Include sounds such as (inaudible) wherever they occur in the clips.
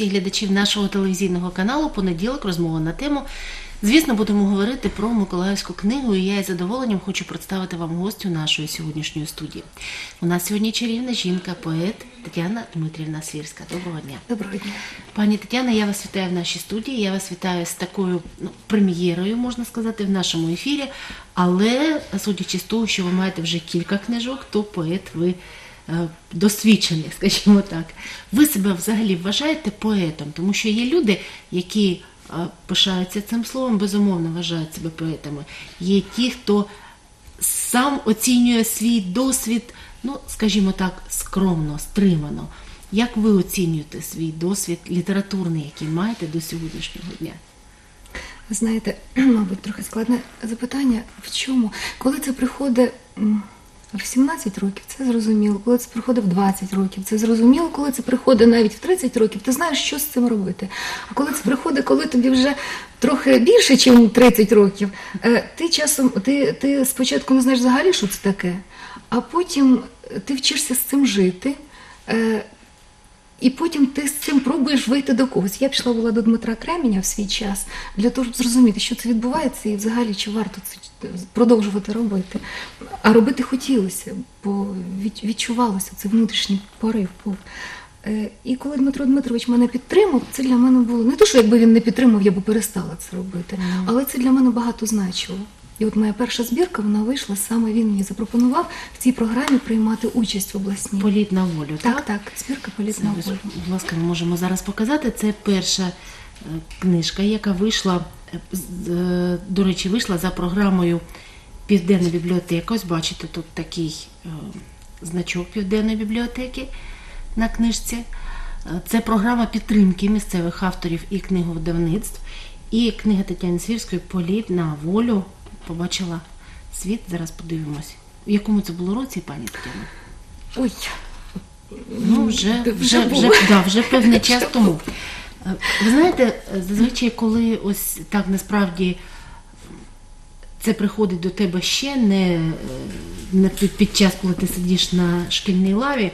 Всіх глядачів нашого телевізійного каналу. Понеділок розмова на тему. Звісно, будемо говорити про Миколаївську книгу, і я із задоволенням хочу представити вам гостю нашої сьогоднішньої студії. У нас сьогодні чарівна жінка, поет Тетяна Дмитрівна Свірська. Доброго дня. Доброго дня. Пані Тетяна, я вас вітаю в нашій студії. Я вас вітаю з такою ну, прем'єрою, можна сказати, в нашому ефірі. Але судячи з того, що ви маєте вже кілька книжок, то поет ви е, досвідчений, (laughs) скажімо так. Ви себе взагалі вважаєте поетом, тому що є люди, які е, пишаються цим словом, безумовно вважають себе поетами. Є ті, хто сам оцінює свій досвід, ну, скажімо так, скромно, стримано. Як ви оцінюєте свій досвід літературний, який маєте до сьогоднішнього дня? Знаєте, (clears throat) мабуть, трохи складне запитання. В чому? Коли це приходить в 17 років, це зрозуміло. Коли це приходить в 20 років, це зрозуміло. Коли це приходить навіть в 30 років, ти знаєш, що з цим робити. А коли це приходить, коли тобі вже трохи більше, ніж 30 років, е, ти часом ти, ти спочатку не знаєш взагалі, що це таке, а потім ти вчишся з цим жити. І потім ти з цим пробуєш вийти до когось. Я пішла була до Дмитра Кременя в свій час для того, щоб зрозуміти, що це відбувається, і взагалі чи варто це продовжувати робити. А робити хотілося, бо відчувалося цей внутрішній порив. був. Е, І коли Дмитро Дмитрович мене підтримав, це для мене було не то, що якби він не підтримав, я б перестала це робити, але це для мене багато значило. І от моя перша збірка вона вийшла саме він мені запропонував в цій програмі приймати участь в обласній. Політ на волю, Так, так? так, збірка політ Це, на волю. будь ласка, ми можемо зараз показати. Це перша е, книжка, яка вийшла, е, е, до речі, вийшла за програмою Південна бібліотека. Ось бачите, тут такий значок Південної бібліотеки на книжці. Це програма підтримки місцевих авторів і книговидавництв. І книга Тетяни Свірської Політ на волю побачила світ. Зараз подивимось. В якому це було році, пані Тетяна? Ой, Ну, вже, Вже вже, вже, да, вже певний час тому. Е, Ви знаєте, зазвичай, коли ось так насправді це приходить до тебе ще не, е, не під, під час, коли ти сидиш на шкільній лаві,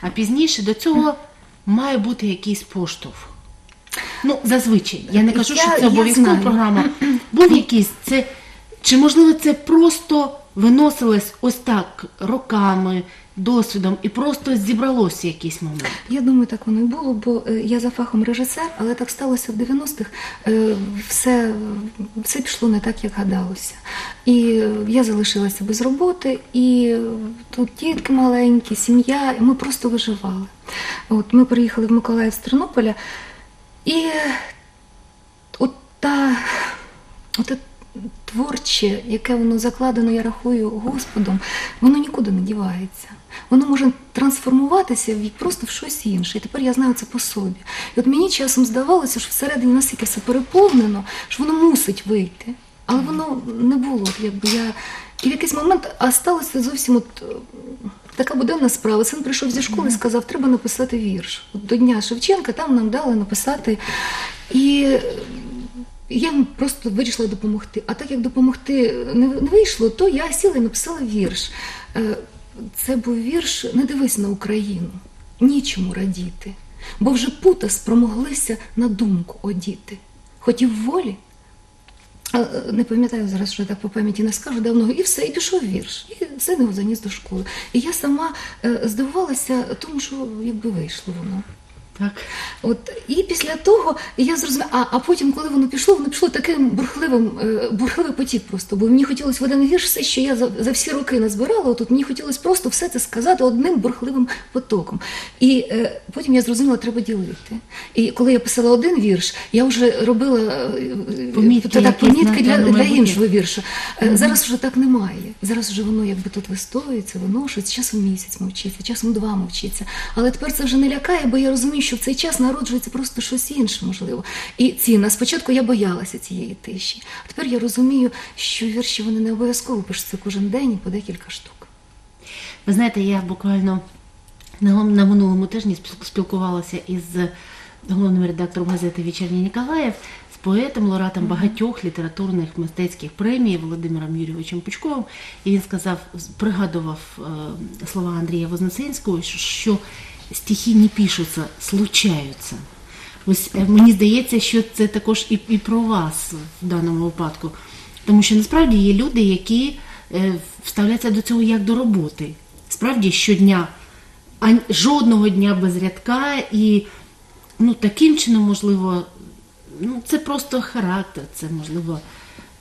а пізніше до цього має бути якийсь поштовх. Ну, зазвичай. Я не кажу, що це обов'язкова програма. Був якийсь це. Чи можливо це просто виносилось ось так роками, досвідом, і просто зібралося якийсь момент? я думаю, так воно і було, бо е, я за фахом режисер, але так сталося в 90-х. е, Все, все пішло не так, як гадалося. І я залишилася без роботи, і тут дітки маленькі, сім'я, і ми просто виживали. От ми приїхали в Миколаїв з Тернополя, і от та, от творче, яке воно закладено, я рахую Господом, воно нікуди не дівається. Воно може трансформуватися в просто в щось інше. І тепер я знаю це по собі. І от мені часом здавалося, що всередині настільки все переповнено, що воно мусить вийти. Але воно не було. Якби я... І в якийсь момент а сталося зовсім от, е, така буденна справа. Син прийшов зі школи і сказав, треба написати вірш. От до Дня Шевченка там нам дали написати. І я йому просто вирішила допомогти. А так як допомогти не, вийшло, то я сіла і написала вірш. Е, Це був вірш Не дивись на Україну, нічому радіти, бо вже пута спромоглися на думку одіти. Хотів волі, не пам'ятаю зараз, що я так по пам'яті не скажу давно, і все, і пішов вірш. І син його заніс до школи. І я сама е, здивувалася тому, що якби вийшло воно. Так. От і після того я зрозуміла, а, а потім, коли воно пішло, воно пішло таким бурхливим, е, бурхливий потік просто. Бо мені хотілося в один вірш все, що я за, за всі роки назбирала. От мені хотілося просто все це сказати одним бурхливим потоком. І е, потім я зрозуміла, треба ділити. І коли я писала один вірш, я вже робила е, Помітки так, якісь помітки для, для іншого вірша. Е, Зараз вже так немає. Зараз вже воно якби тут вистоюється, виношується, часом місяць мовчиться, часом два мовчиться. Але тепер це вже не лякає, бо я розумію, що в цей час народжується просто щось інше, можливо. І цінна. Спочатку я боялася цієї тиші. А тепер я розумію, що вірші вони не обов'язково пишуться кожен день і по декілька штук. Ви знаєте, я буквально на, минулому тижні спілкувалася із головним редактором газети Вечірній Ніколаєв, поетом, лауреатом багатьох літературних мистецьких премій Володимиром Юрійовичем Пучковим. І він сказав, пригадував е, слова Андрія Вознесенського, що, стихи не пишуться, случаються. Ось е, мені здається, що це також і, і про вас в даному випадку. Тому що насправді є люди, які е, вставляються до цього як до роботи. Справді щодня, а жодного дня без рядка, і ну, таким чином, можливо, ну, це просто характер, це можливо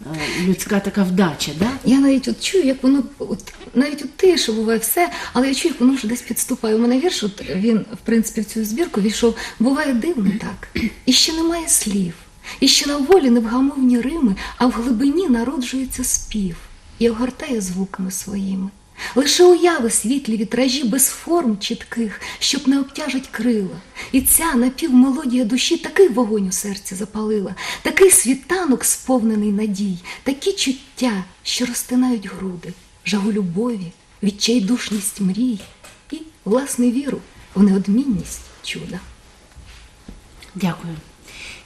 е, людська така вдача. Да? Я навіть от чую, як воно от навіть от тише буває все, але я чую, як воно вже десь підступає. У мене вірш, от він, в принципі, в цю збірку війшов. Буває дивно так. І ще немає слів, і ще на волі невгамовні рими, а в глибині народжується спів і огортає звуками своїми. Лише уяви світлі вітражі без форм чітких, щоб не обтяжить крила. І ця напівмелодія душі такий вогонь у серці запалила, такий світанок сповнений надій, такі чуття, що розтинають груди, жагу любові, відчайдушність мрій і власне віру в неодмінність чуда. Дякую.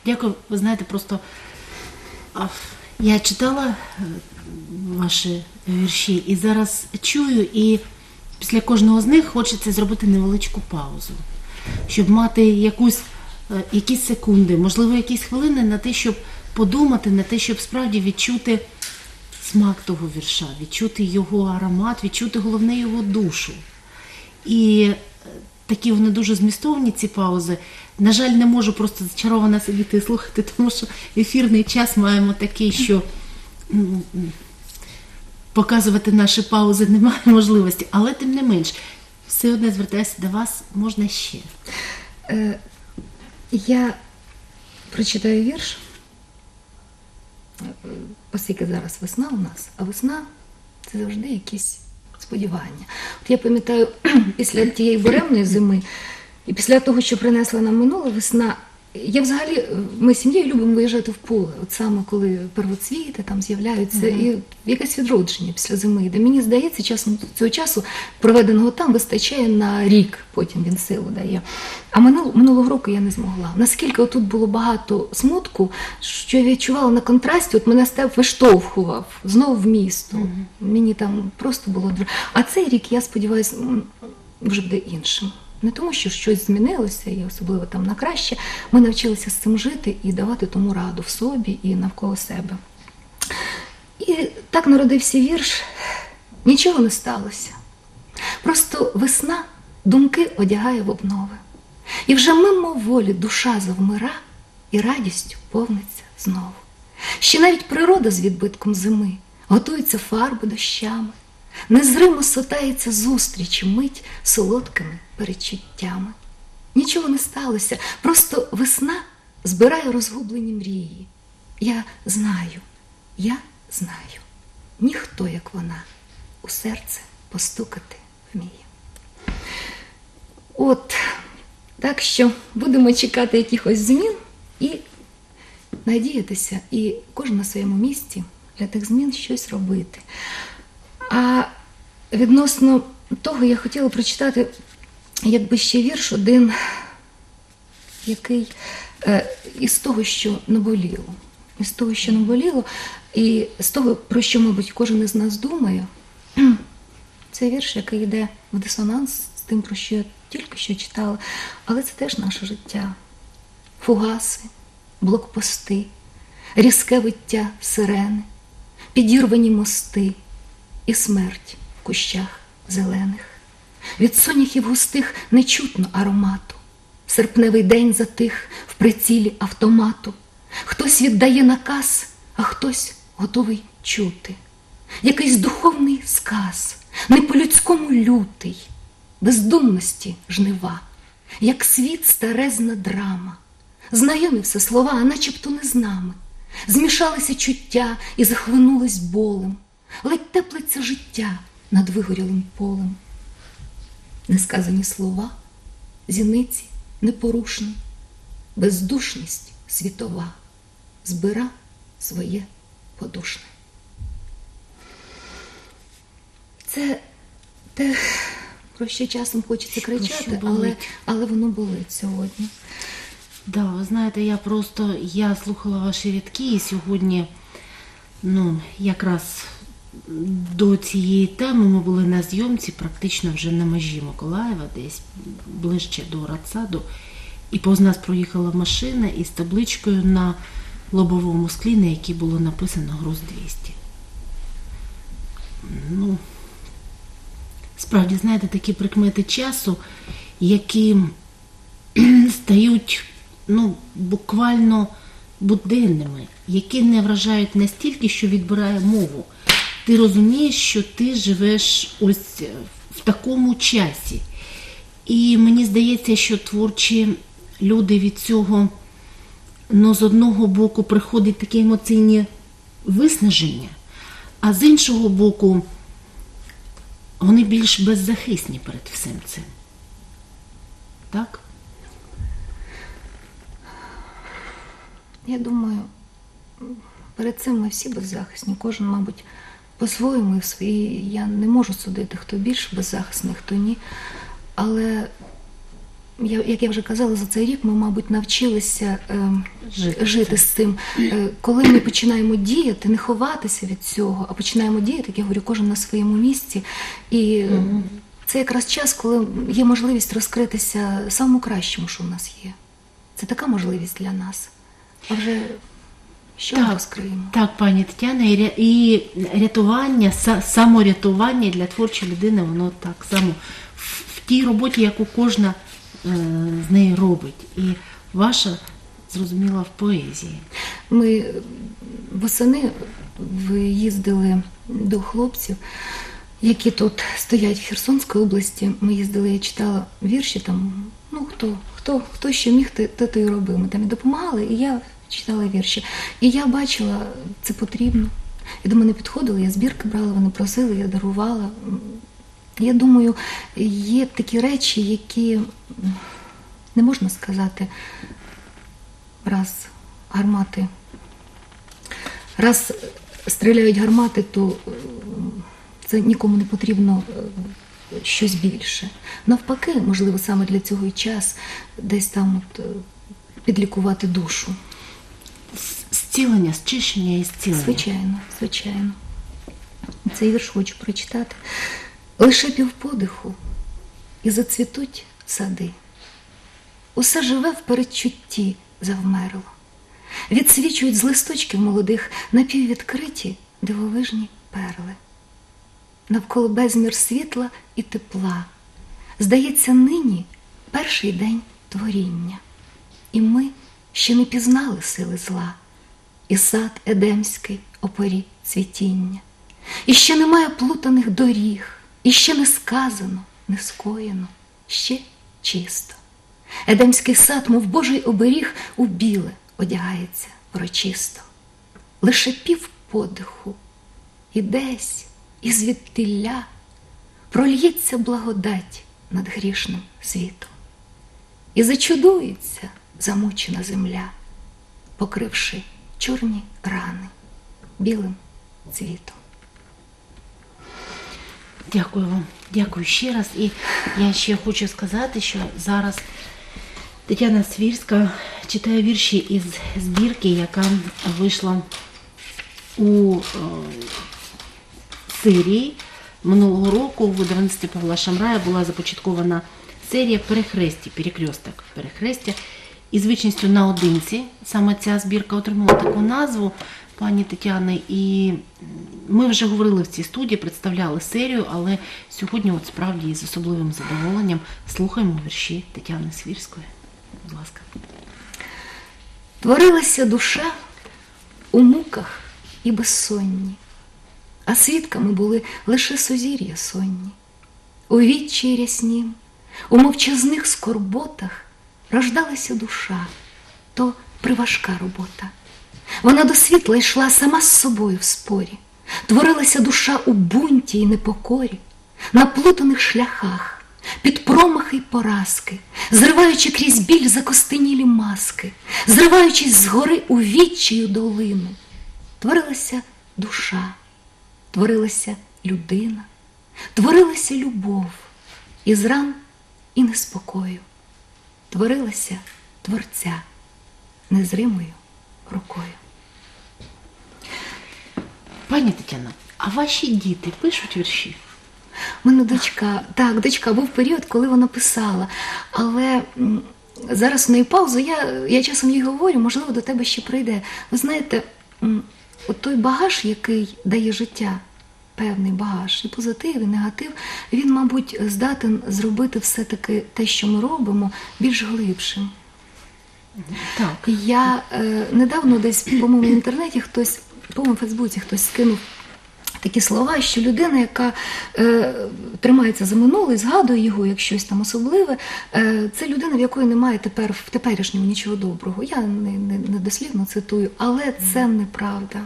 Дякую. Ви знаєте, просто я читала е, ваші вірші і зараз чую, і після кожного з них хочеться зробити невеличку паузу, щоб мати якусь, е, якісь секунди, можливо, якісь хвилини на те, щоб подумати, на те, щоб справді відчути смак того вірша, відчути його аромат, відчути головне його душу. І е, такі вони дуже змістовні, ці паузи. На жаль, не можу просто зачарована сидіти і слухати, тому що ефірний час маємо такий, що показувати наші паузи немає (laughs) можливості. Але тим не менш, все одне звертаюся до вас, можна ще. Е, я прочитаю вірш, оскільки зараз весна у нас, а весна це завжди якісь сподівання. От я пам'ятаю, (clears throat) після тієї буремної зими і після того, що принесла нам минула весна, я взагалі, е, ми з сім'єю любимо виїжджати в поле, от саме коли первоцвіти там з'являються, і якесь відродження після зими йде. Мені здається, часом цього часу, проведеного там, вистачає на рік, потім він силу дає. А минул, минулого року я не змогла. Наскільки тут було багато смутку, що я відчувала на контрасті, от мене степ виштовхував знову в місто. Мені там просто було А цей рік, я сподіваюся, вже буде іншим. Не тому, що щось змінилося, і особливо там на краще. Ми навчилися з цим жити і давати тому раду в собі і навколо себе. І так народився вірш. Нічого не сталося. Просто весна думки одягає в обнови. І вже мимо волі душа завмира і радістю повниться знову. Ще навіть природа з відбитком зими готується фарби дощами, незримо сотається зустріч мить солодкими перечуттями. Нічого не сталося, просто весна збирає розгублені мрії. Я знаю, я знаю, ніхто, як вона, у серце постукати вміє. От, так що будемо чекати якихось змін і надіятися, і кожен на своєму місці для тих змін щось робити. А відносно того я хотіла прочитати, якби ще вірш один, який е, із того, що наболіло. Із того, що наболіло, і з того, про що, мабуть, кожен із нас думає. (clears throat) Це вірш, який йде в дисонанс з тим, про що я тільки що читала, але це теж наше життя. Фугаси, блокпости, різке виття сирени, підірвані мости і смерть в кущах зелених. Від соняхів густих не чутно аромату. Серпневий день затих в прицілі автомату. Хтось віддає наказ, а хтось готовий чути. Якийсь духовний сказ, не по-людському лютий, бездумності жнива, як світ старезна драма. Знайомі все слова, а начебто не з нами. Змішалися чуття і захлинулись болем, ледь теплиться життя над вигорілим полем. Несказані слова, зіниці непорушні, бездушність світова, збира своє подушне. Це те, про що часом хочеться кричати, але, але воно болить сьогодні. Да, ви знаєте, я просто я слухала ваші рядки і сьогодні, ну, якраз до цієї теми ми були на зйомці практично вже на межі Миколаєва, десь ближче до Рацаду. і повз нас проїхала машина із табличкою на лобовому склі, на якій було написано груз 200. Ну, справді, знаєте, такі прикмети часу, які (clears throat) стають ну, буквально буденними, які не вражають настільки, що відбирає мову. Ти розумієш, що ти живеш ось в такому часі. І мені здається, що творчі люди від цього, ну, з одного боку, приходить таке емоційне виснаження, а з іншого боку, вони більш беззахисні перед всім цим. Так? Я думаю, перед цим ми всі беззахисні. Кожен, мабуть, по-своєму і в своїй. Я не можу судити, хто більш беззахисний, хто ні. Але, я, як я вже казала, за цей рік ми, мабуть, навчилися е, Жити жити з цим. Е, коли ми починаємо діяти, не ховатися від цього, а починаємо діяти, як я говорю, кожен на своєму місці. І е, це якраз час, коли є можливість розкритися самому кращому, що в нас є. Це така можливість для нас. А вже що ми Так. розкриємо? Так, пані Тетяна, і рятування, саморятування для творчої людини, воно так само в, тій роботі, яку кожна е, з неї робить. І ваша зрозуміла в поезії. Ми восени виїздили до хлопців, які тут стоять в Херсонській області. Ми їздили, я читала вірші там. Ну хто, хто, хто що міг, те, те то і робив. Ми там і допомагали, і я читала вірші. І я бачила, це потрібно. І до мене підходили, я збірки брала, вони просили, я дарувала. Я думаю, є такі речі, які не можна сказати, раз гармати. Раз стріляють гармати, то е, це нікому не потрібно е, щось більше. Навпаки, можливо, саме для цього і час десь там от, е, підлікувати душу. Зцілення, зчищення і зцілення. Звичайно, звичайно. Цей вірш хочу прочитати. Лише півподиху і зацвітуть сади. Усе живе в передчутті завмерло. Відсвічують з листочків молодих напіввідкриті дивовижні перли. Навколо безмір світла і тепла. Здається, нині перший день творіння. І ми ще не пізнали сили зла, і сад едемський опорі цвітіння. І ще немає плутаних доріг, і ще не сказано, не скоєно, ще чисто. Едемський сад, мов Божий оберіг, у біле одягається урочисто. Лише пів подиху, і десь і звідтиля прольється благодать над грішним світом. І зачудується замучена земля, покривши чорні рани білим цвітом. Дякую вам. Дякую ще раз. І я ще хочу сказати, що зараз Тетяна Свірська читає вірші із збірки, яка вийшла у е, Сирії минулого року в видавництві Павла Шамрая була започаткована серія перехресті, перекресток перехрестя. І звичністю наодинці саме ця збірка отримала таку назву пані Тетяни. І ми вже говорили в цій студії, представляли серію, але сьогодні, от справді, з особливим задоволенням слухаємо вірші Тетяни Свірської. Будь ласка. Творилася душа у муках і безсонні, а свідками були лише сузір'я сонні. У відчі ряснім, у мовчазних скорботах рождалася душа, то приважка робота. Вона до світла йшла сама з собою в спорі, творилася душа у бунті й непокорі, на плутаних шляхах, під промахи й поразки, зриваючи крізь біль закостенілі маски, зриваючись з гори у відчаю долину, творилася душа, творилася людина, творилася любов із ран і неспокою, творилася Творця незримою рукою. Пані Тетяно, а ваші діти пишуть вірші? У мене дочка, так, дочка, був період, коли вона писала, але зараз в неї пауза. Я, я часом їй говорю, можливо, до тебе ще прийде. Ви знаєте, от той багаж, який дає життя, певний багаж, і позитив, і негатив, він, мабуть, здатен зробити все-таки те, що ми робимо, більш глибшим. Так. Я е, недавно десь, по-моєму, в інтернеті хтось, по-моєму, в Фейсбуці хтось скинув такі слова, що людина, яка е, тримається за минуле, згадує його як щось там особливе, е, це людина, в якої немає тепер в теперішньому нічого доброго. Я не, не, не дослівно цитую, але це неправда.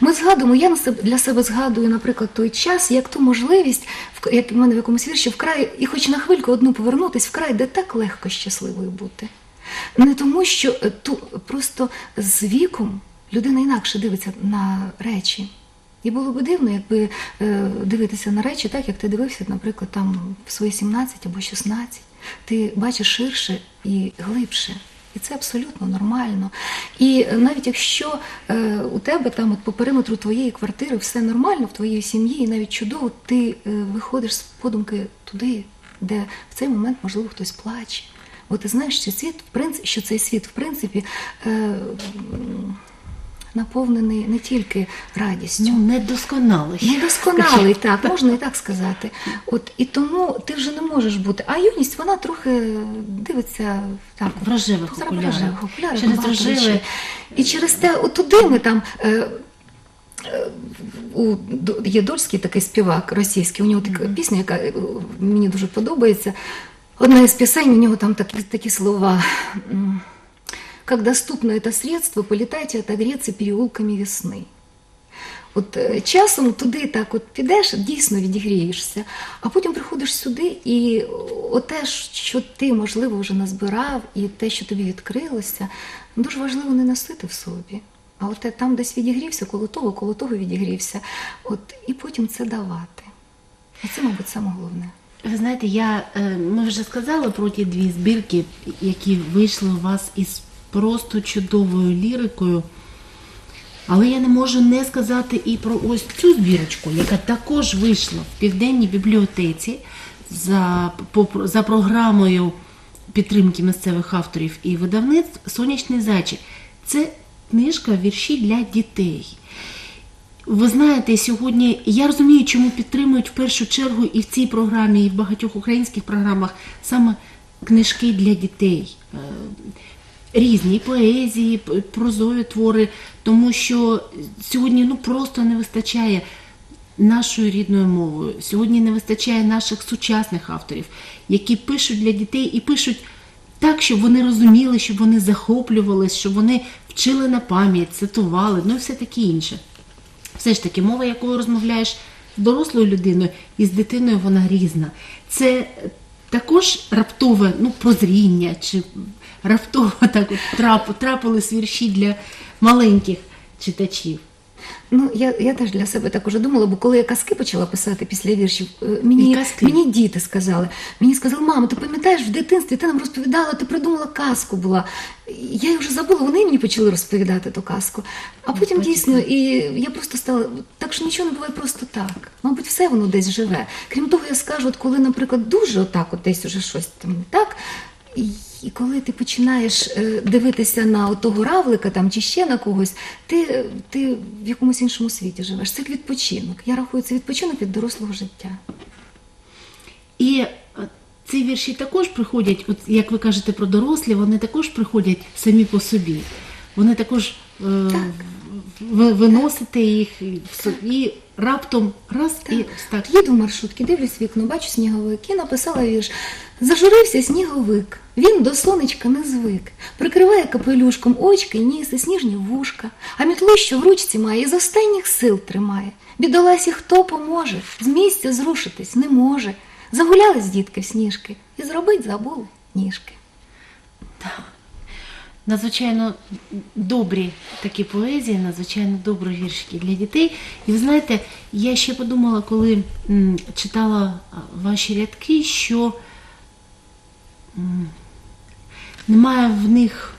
Ми згадуємо, я для себе згадую, наприклад, той час, як ту можливість, як в мене в якомусь вірші, вкрай, і хоч на хвильку одну повернутись, вкрай, де так легко щасливою бути. Не тому, що е, ту просто з віком людина інакше дивиться на речі. І було б дивно, якби е, дивитися на речі так, як ти дивився, наприклад, там в свої 17 або 16. Ти бачиш ширше і глибше. І це абсолютно нормально. І навіть якщо е, у тебе там от по периметру твоєї квартири все нормально в твоїй сім'ї, і навіть чудово, ти е, виходиш з подумки туди, де в цей момент можливо хтось плаче. Бо ти знаєш, що світ, в принципі, що цей світ, в принципі, е, наповнений не тільки радістю. Ну, недосконалий. Недосконалий, так, можна і так сказати. От і тому ти вже не можеш бути. А юність вона трохи дивиться так В рожевих окулярах. Через. І через те, от туди ми там. Е, е, у є дольський такий співак російський, у нього така пісня, яка е, мені дуже подобається. Одна із пісень, у нього там такі, такі слова. Как доступно это средство, полетайте отогреться переулками весни. От е, часом туди так от підеш, дійсно відігрієшся, а потім приходиш сюди, і оте, що ти, можливо, вже назбирав, і те, що тобі відкрилося, дуже важливо не носити в собі. А от там десь відігрівся, коло того, коло того відігрівся. От, і потім це давати. І це, мабуть, саме головне. Ви знаєте, я, е, ми вже сказали про ті дві збірки, які вийшли у вас із просто чудовою лірикою. Але я не можу не сказати і про ось цю збірочку, яка також вийшла в південній бібліотеці за, по, за програмою підтримки місцевих авторів і видавництв Сонячний зайчик. Це книжка вірші для дітей. Ви знаєте, сьогодні я розумію, чому підтримують в першу чергу і в цій програмі, і в багатьох українських програмах саме книжки для дітей. Різні поезії, прозові твори, тому що сьогодні ну просто не вистачає нашою рідною мовою. Сьогодні не вистачає наших сучасних авторів, які пишуть для дітей і пишуть так, щоб вони розуміли, щоб вони захоплювались, щоб вони вчили на пам'ять, цитували, ну і все таке інше. Все ж таки, мова, якою розмовляєш з дорослою людиною і з дитиною, вона різна. Це також раптове ну, прозріння, чи раптово так от трап, трапились вірші для маленьких читачів. Ну, я, я теж для себе так уже думала, бо коли я казки почала писати після віршів, е, мені, мені діти сказали. Мені сказали, мамо, ти пам'ятаєш в дитинстві, ти нам розповідала, ти придумала казку була. Я її вже забула, вони мені почали розповідати ту казку. А потім бачите. дійсно, і я просто стала. Так що нічого не буває просто так. Мабуть, все воно десь живе. Крім того, я скажу, от коли, наприклад, дуже отак, от десь уже щось там не так. І, коли ти починаєш е, дивитися на того равлика там чи ще на когось, ти, ти в якомусь іншому світі живеш. Це відпочинок. Я рахую це відпочинок від дорослого життя. І е, ці вірші також приходять, от як ви кажете про дорослі, вони також приходять самі по собі. Вони також е, ви виносите їх і і раптом раз і так. Їду в маршрутки, дивлюсь вікно, бачу сніговик і написала вірш. Зажурився сніговик, він до сонечка не звик. Прикриває капелюшком очки, ніс і сніжні вушка, а мітлу, що в ручці має, із останніх сил тримає. Бідоласі хто поможе, з місця зрушитись не може. Загулялись дітки в сніжки і зробить забули ніжки. Надзвичайно добрі такі поезії, надзвичайно добрі віршики для дітей. І ви знаєте, я ще подумала, коли читала ваші рядки, що немає в них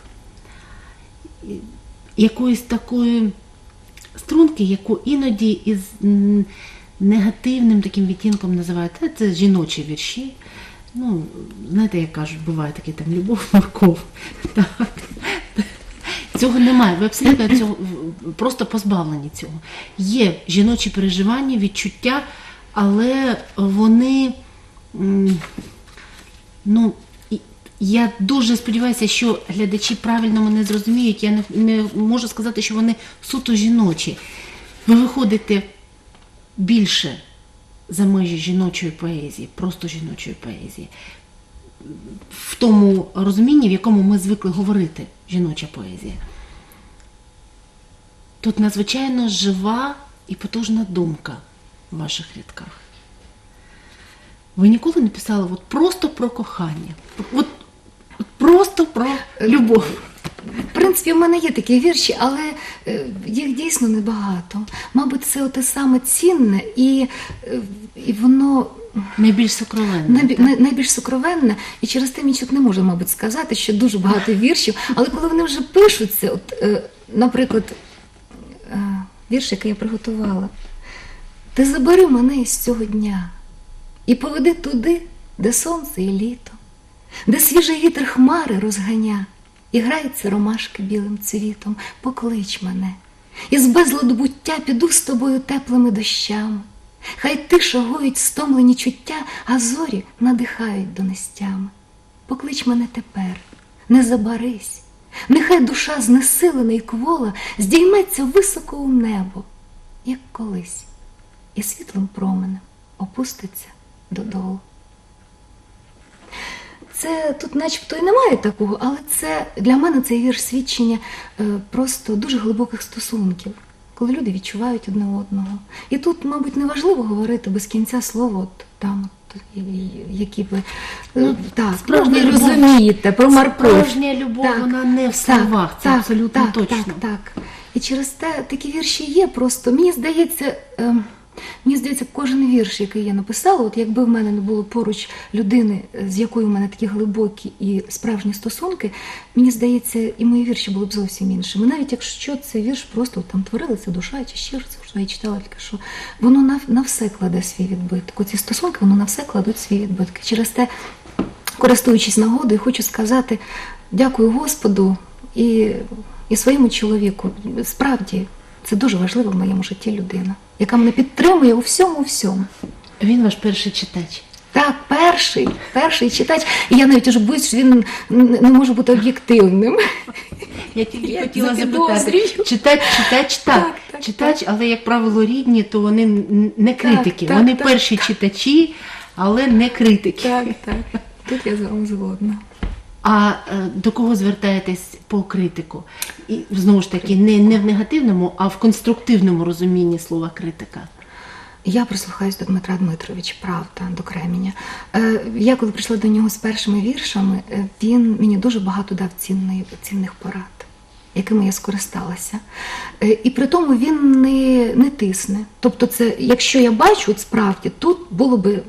е, якоїсь такої струнки, яку іноді із негативним таким відтінком називають. Це жіночі вірші. Ну, знаєте, як кажуть, буває таке там любов, морков. Так. Цього немає. Ви абсолютно (clears throat) цього просто позбавлені цього. Є жіночі переживання, відчуття, але вони. Ну, я дуже сподіваюся, що глядачі правильно мене зрозуміють. Я не, не можу сказати, що вони суто жіночі. Ви виходите більше за межі жіночої поезії, просто жіночої поезії, в тому розумінні, в якому ми звикли говорити жіноча поезія. Тут надзвичайно жива і потужна думка в ваших рядках. Ви ніколи не писали от просто про кохання, от, от просто про любов. В принципі, в мене є такі вірші, але е, їх дійсно небагато. Мабуть, це те саме цінне, і, е, і воно Найбільш сокровенне. най- найбільш сокровенне, і через те Мічук не може, мабуть, сказати, що дуже багато віршів. Але коли вони вже пишуться, от, е, наприклад, е, вірш, який я приготувала, ти забери мене із цього дня і поведи туди, де сонце і літо, де свіжий вітер хмари розганя, і грається ромашки білим цвітом, поклич мене, і з безладу піду з тобою теплими дощами. Хай тиша гоїть стомлені чуття, а зорі надихають донестями. Поклич мене тепер, не забарись, нехай душа знесилена й квола здійметься високо у небо, як колись, і світлим променем опуститься додолу. Це тут, начебто, і немає такого, але це для мене цей вірш свідчення е, просто дуже глибоких стосунків, коли люди відчувають одне одного. І тут, мабуть, не важливо говорити без кінця слова, от там, які ви ну, так, справжня ви любов- розумієте про. Справжня любов, вона не в словах, це абсолютно так, точно. Так, так. І через те такі вірші є просто. Мені здається, е, мені здається, кожен вірш, який я написала, от якби в мене не було поруч людини, е, з якою в мене такі глибокі і справжні стосунки, мені здається, і мої вірші були б зовсім іншими. Навіть якщо це вірш просто там творилася душа чи ще щось, що я читала тільки що, воно на, на все кладе свій відбиток. Оці стосунки, воно на все кладуть свій відбитки. Через те користуючись нагодою, хочу сказати дякую Господу і, і своєму чоловіку. Справді, це дуже важливо в моєму житті людина, яка мене підтримує у всьому, всьому. Він ваш перший читач. Так, перший, перший читач. І я навіть уже боюсь, що він не, може бути об'єктивним. Я тільки Я хотіла запитати. Читач, читач, так. Так, так, читач, але як правило, рідні, то вони не критики. так, вони так, перші читачі, але не критики. Так, так. Тут я з вами згодна. А е, до кого звертаєтесь по критику? І знову ж таки, не, не в негативному, а в конструктивному розумінні слова критика. Я прислухаюсь до Дмитра Дмитровича, правда, до Кременя. Е, Я коли прийшла до нього з першими віршами, е, він мені дуже багато дав цінної, цінних порад, якими я скористалася. І при тому він не, не тисне. Тобто, це, якщо я бачу, от справді, тут було би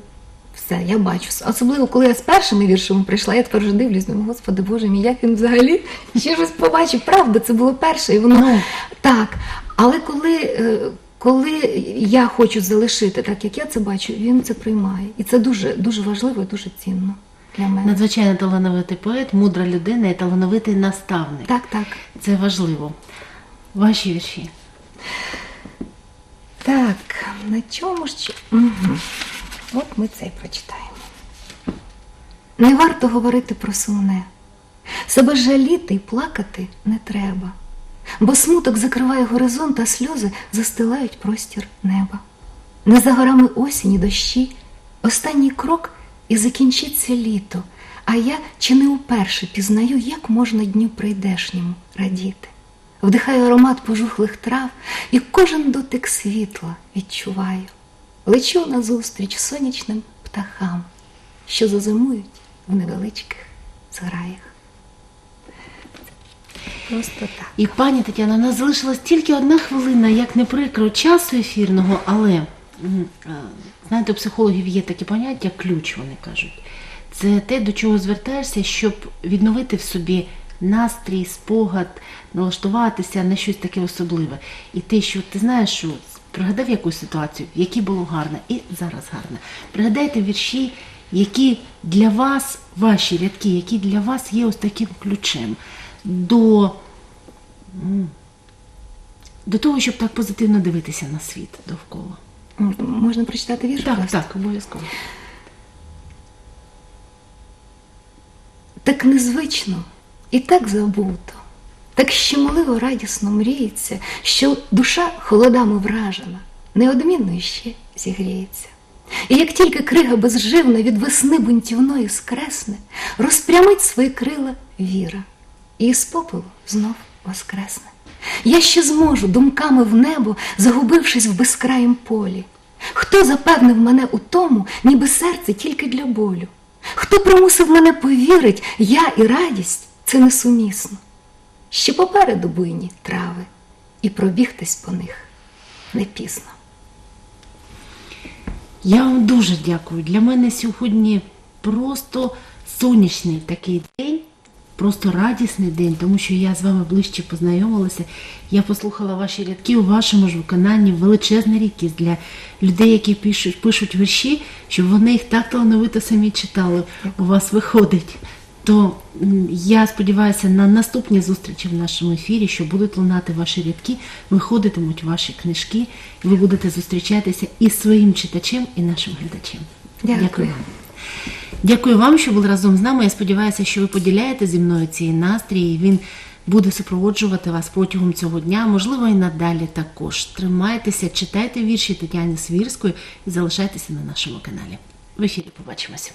все, я бачу. Особливо, коли я з першими віршами прийшла, я тепер вже дивлюсь, думаю, господи Боже мій, як він взагалі ще щось побачив. Правда, це було перше, і воно Ну. так. Але коли, е, коли я хочу залишити так, як я це бачу, він це приймає. І це дуже, дуже важливо і дуже цінно для мене. Надзвичайно талановитий поет, мудра людина і талановитий наставник. Так, так. Це важливо. Ваші вірші. Так, на чому ж? Угу. От ми це й прочитаємо. Не варто говорити про сумне. Себе жаліти й плакати не треба, бо смуток закриває горизонт, а сльози застилають простір неба. Не за горами осінь і дощі, останній крок і закінчиться літо, а я чи не уперше пізнаю, як можна дню прийдешньому радіти. Вдихаю аромат пожухлих трав і кожен дотик світла відчуваю. Лечу назустріч сонячним птахам, що зазимують в невеличких зграях. Просто так. І пані Тетяна, у нас залишилась тільки одна хвилина, як не прикро, часу ефірного, але знаєте, у психологів є таке поняття ключ, вони кажуть. Це те, до чого звертаєшся, щоб відновити в собі настрій, спогад, налаштуватися на щось таке особливе. І те, що ти знаєш, що пригадав якусь ситуацію, в якій було гарно, і зараз гарно. Пригадайте вірші, які для вас, ваші рядки, які для вас є ось таким ключем до, до того, щоб так позитивно дивитися на світ довкола. Можна прочитати вірш? Так, так, обов'язково. Так незвично і так забуто, так щемливо радісно мріється, що душа холодами вражена, неодмінно ще зігріється. І як тільки крига безживна від весни бунтівної скресне, розпрямить свої крила віра, і з попелу знов воскресне. Я ще зможу думками в небо, загубившись в безкраїм полі. Хто запевнив мене у тому, ніби серце тільки для болю? Хто примусив мене повірить, я і радість це несумісно. Ще попереду буйні трави, і пробігтись по них не пізно. Я вам дуже дякую. Для мене сьогодні просто сонячний такий день, просто радісний день, тому що я з вами ближче познайомилася. Я послухала ваші рядки у вашому ж виконанні величезна рідкість для людей, які пишуть, пишуть вірші, щоб вони їх так талановито самі читали. У вас виходить. То я сподіваюся на наступні зустрічі в нашому ефірі, що будуть лунати ваші рядки, виходитимуть ваші книжки, і ви будете зустрічатися і з своїм читачем, і нашим глядачем. Дякую. вам. Дякую вам, що були разом з нами. Я сподіваюся, що ви поділяєте зі мною цей настрій. і Він буде супроводжувати вас протягом цього дня, можливо, і надалі також. Тримайтеся, читайте вірші Тетяни Свірської і залишайтеся на нашому каналі. В ефірі побачимося.